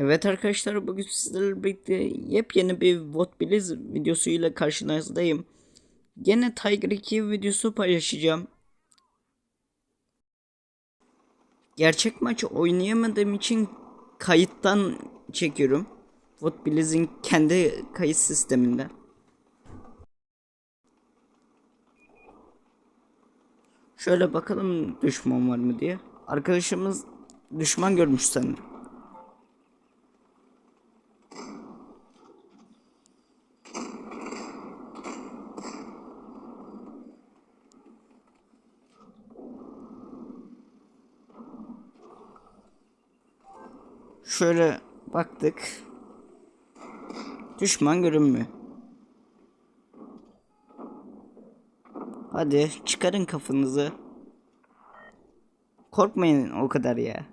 Evet arkadaşlar bugün sizlerle birlikte yepyeni bir What Billiz videosuyla karşınızdayım. Gene Tiger 2 videosu paylaşacağım. Gerçek maç oynayamadığım için kayıttan çekiyorum. What Billiz'in kendi kayıt sisteminde. Şöyle bakalım düşman var mı diye. Arkadaşımız düşman görmüş sanırım. Şöyle baktık. Düşman görünmüyor. Hadi çıkarın kafanızı. Korkmayın o kadar ya.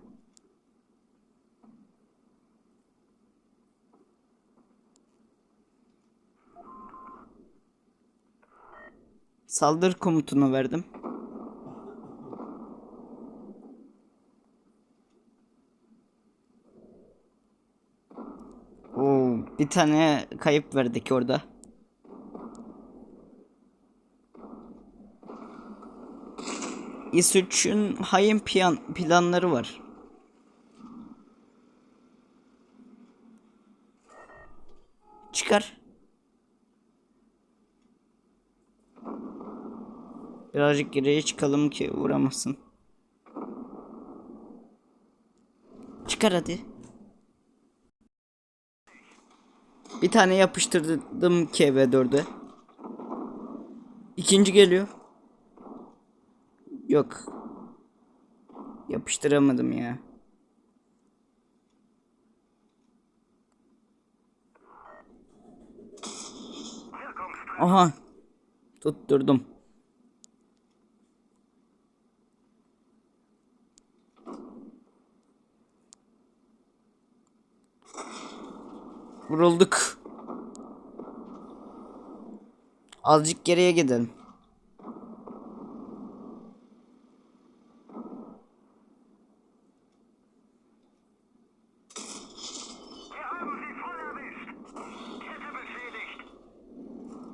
Saldır komutunu verdim. Bir tane kayıp verdik orada. İs-3'ün hain plan, planları var. Çıkar. Birazcık geriye çıkalım ki vuramasın. Çıkar hadi. Bir tane yapıştırdım KV4'e. İkinci geliyor. Yok. Yapıştıramadım ya. Aha. Tutturdum. Vurulduk. Azıcık geriye gidelim.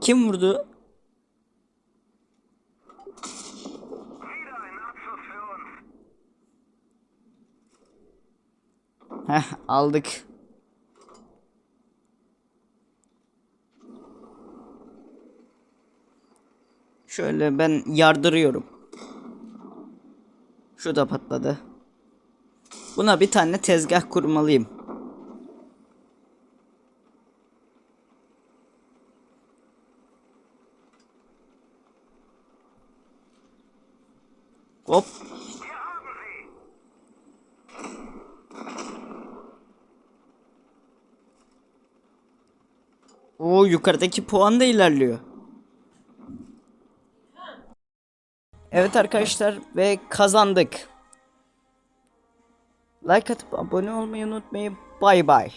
Kim vurdu? Heh aldık. Şöyle ben yardırıyorum. Şu da patladı. Buna bir tane tezgah kurmalıyım. Hop. Oo yukarıdaki puan da ilerliyor. Evet arkadaşlar ve kazandık. Like atıp abone olmayı unutmayın. Bay bay.